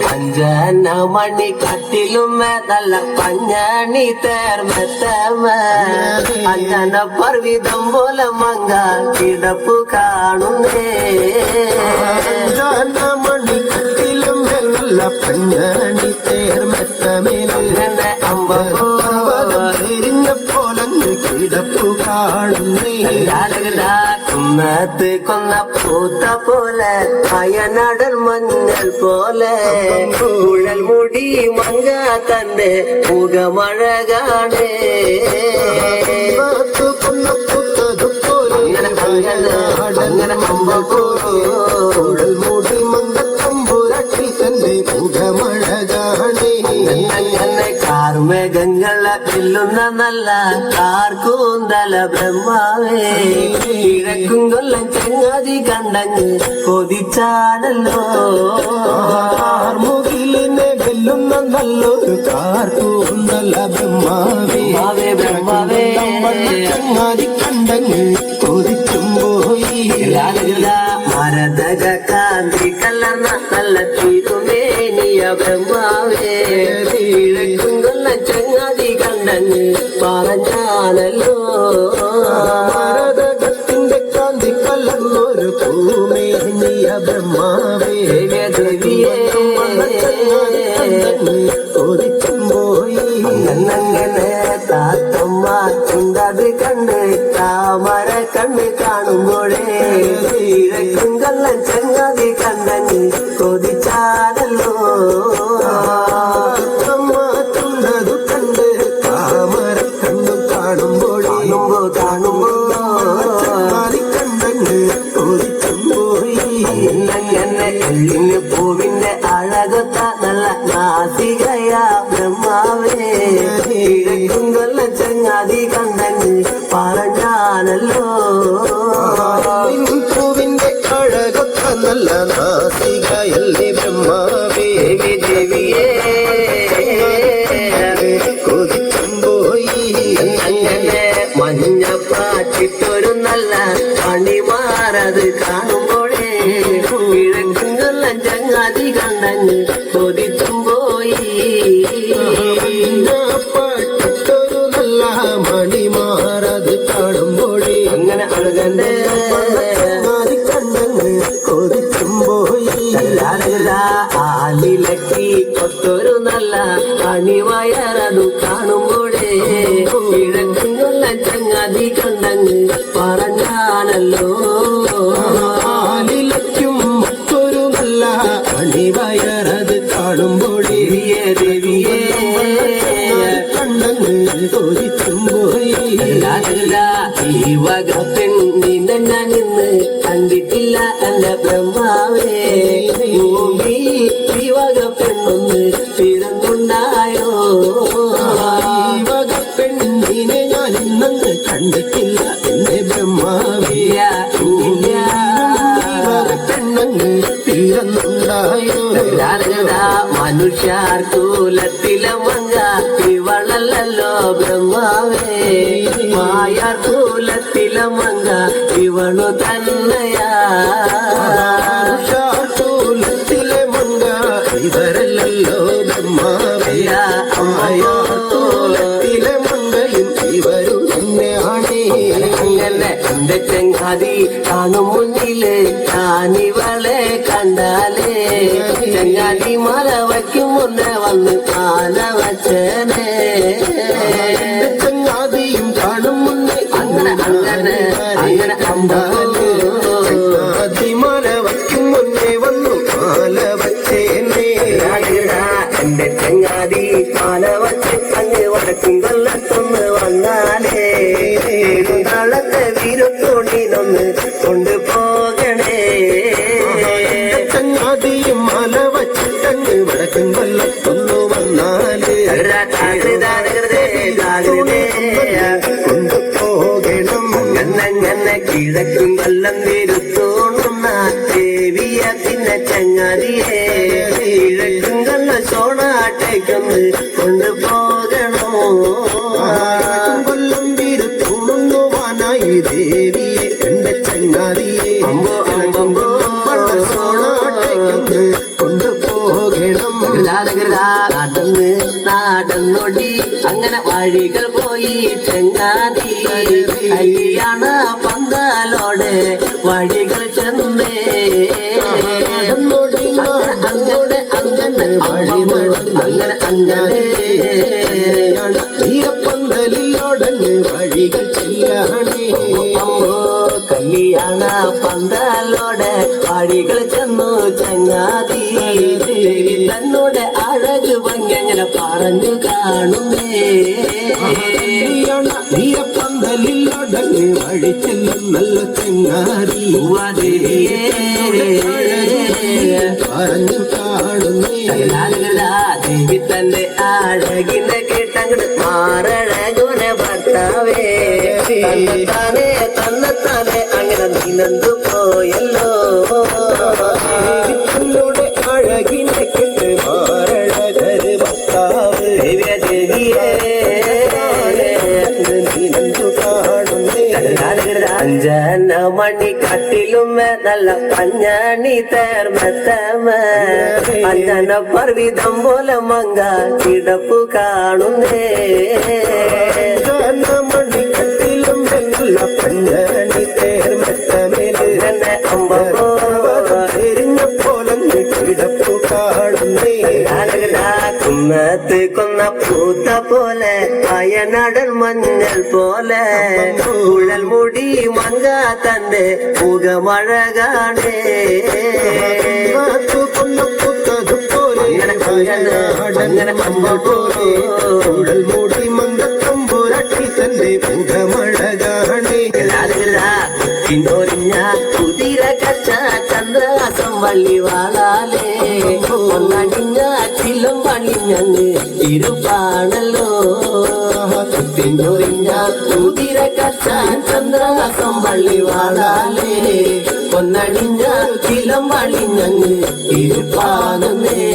பஞ்சன மணி கட்டிலும் மேதல்ல பஞ்சாணி தேர் மெத்தம அஞ்சன பர்விதம் போல மங்கா கிடப்பு காணுந்தே மணி கட்டிலும் மேதல்ல பஞ்சாணி தேர் மெத்தமேல அம்பகம் போல கிடப்பு காணுந்தே കാണുന്നേ കുന്നത്ത് കൊന്ന പൂത്ത പോലെ അയനടൽ മഞ്ഞൾ പോലെ കുഴൽ മുടി മങ്ക തന്റെ മുഖമഴ വെല്ലുന്ന നല്ല കാർക്കൂന്തല ബ്രഹ്മാവേ. കിഴക്കും കൊല്ലം ചങ്ങാതി കണ്ടങ്ങ് കൊതിച്ചാടല്ലോ മുകിലിനെ വെല്ലുന്ന നല്ലൊരു കാർക്കൂന്തല ബ്രഹ്മാവേ. ബ്രഹ്മാവേ, ബ്രഹ്മാവേ. ചങ്ങാതി കണ്ടങ്ങ് കൊതിച്ചും പോയി മരതക കാന്തി കലർന്ന നല്ല തിരുമേനിയ ബ്രഹ്മാവേ. കണ്ടങ്ങ് പറഞ്ഞാണല്ലോ ഭാരതത്തിന്റെ കാന്തി കലർന്നൊരു ഭൂമേനിയ ബ്രഹ്മാവേ. കൊതിച്ചും പോയി. അങ്ങനെ നാസികയാ ബ്രഹ്മാവേ. കൊല്ല ചങ്ങാതി കണ്ടൻ പറഞ്ഞാണല്ലോ പൂവിന്റെ അഴകൊത്ത നല്ല നാസികയല്ലേ ബ്രഹ്മാവേ. ദേവി ദേവിയേ കൊതിച്ചും പോയി അങ്ങനെ മഞ്ഞ പാച്ചിട്ടൊരു നല്ല പണിമാറത് കാണുമ്പോഴേ. കിഴക്കും കൊല്ലം ചങ്ങാതി കണ്ടങ്ങ് ചങ്ങാതി കണ്ടങ്ങ്. കൊതിച്ചും പോയി ആലിലക്കി കൊത്തൊരു നല്ല അണിവയറതു കാണുമ്പോഴേ കിഴക്കും കൊല്ലം ചങ്ങാതി കണ്ടങ്ങ് പറഞ്ഞാണല്ലോ കണ്ടിട്ടില്ല എന്റെ ബ്രഹ്മാവേ. ഭൂമി വിവക വക പെണ്ണൊന്ന് പിറന്നുണ്ടായോ? വിവക പെണ്ണിനെ ഞാൻ ഇന്നെന്ന് കണ്ടിട്ടില്ല എന്റെ ബ്രഹ്മാവേ. പെണ്ണങ്ങ് തീർന്നുണ്ടായോ മനുഷ്യർ കൂലത്തിലെ മങ്ക ഇവളല്ലോ ബ്രഹ്മാവേ. മായാർ കൂലത്തിലെ മങ്ക ഇവളു തന്നെയാ. ൂലത്തിലെ മങ്ക ഇവരല്ലോ ബ്രഹ്മാവേ അമ്മയോലത്തിലെ മങ്കയും ഇവരും തന്നെയാണേ. അങ്ങനെ എന്റെ ചങ്ങാതി കാണും മുന്നിലെ താനിവളെ കണ്ടാലേ. ചങ്ങാതി മല വയ്ക്കും മുന്നേ വന്ന് കാല വച്ചേനേ. അങ്ങ് വടക്കും കൊല്ലത്തൊന്ന് വന്നാലേ നാളത്തെ വീരത്തോണിനൊന്ന് കൊണ്ടുപോകണേ എന്റെ ചങ്ങാതിയും മാല വച്ചിട്ടങ്ങ് വടക്കും കൊല്ലത്തൊന്നു വന്നാല് കൊണ്ടുപോകണം അങ്ങനെ കിഴക്കും കൊല്ലം വീരത്തോണുന്ന ദേവിയ പിന്നെ ചങ്ങാതിയെ കിഴക്കും കൊല്ലം സോണാട്ടേക്കൊന്ന് കൊണ്ടുപോകണോ നടന്ന് നടന്നൊടി. അങ്ങനെ വഴികൾ പോയി ചെങ്ങാതി. കല്യാണ പന്തലോടെ വഴികൾ ചെന്നേ. അങ്ങനെ അങ്ങനെ വഴി അങ്ങനെ അങ്ങനെ. തീരപ്പന്തലിലോടങ്ങ് വഴികൾ ചെല്ലാണേ. കല്യാണ പന്തലോടെ വഴികൾ ചെന്നു ചങ്ങാതി. തന്നോട് അഴക് ഭംഗി അങ്ങനെ പറഞ്ഞു കാണുന്നേ. വഴി ചെല്ലും നല്ല ചെങ്ങാതി. പറഞ്ഞു കാണുന്നേ. തന്റെ അഴകിനെ കേട്ടങ്ങട് മാറഴകുനെ ഭർത്താവേ. തന്നെ അങ്ങനെ നീനന്തു പോയല്ലോ തന്നോട് അഴകിനെ കണ്ട് മാറഴകര് ഭർത്താവ് ദേവിയ ദേവിയേ നീനന്തു കാണുന്നേ അഞ്ചന മണി കട്ടിലും നല്ല പഞ്ഞണി തേർമത്തമ അഞ്ചന പർവിതം പോലെ മങ്ക കിടപ്പു കാണുന്നേ മണിക്കട്ടിലും വെള്ള പഞ്ഞണി അയനടൻ മഞ്ഞൾ പോലെ കുഴൽ മുടി മങ്ക തന്റെ മുഖമഴകാണേ. അങ്ങനെ പോലെ ഉടൽ മൂടി മന്ദത്തമ്പുരട്ടി തന്റെ മുഖമഴകാണേ. പിന്നൊരിഞ്ഞ കുതിര കച്ച ചന്ദ്രാസം വള്ളി വാളാലേ ഒന്നടിഞ്ഞ ചില്ലും പണിഞ്ഞങ്ങ് ഇരുപ്പാണല്ലോ. പിന്നൊരിഞ്ഞ കുതിര കച്ചാൻ ചന്ദ്രഹാസം വള്ളി വാടാലേ ഒന്നടിഞ്ഞ ചിലം വളിഞ്ഞങ്ങ് ഇരുപ്പാണേ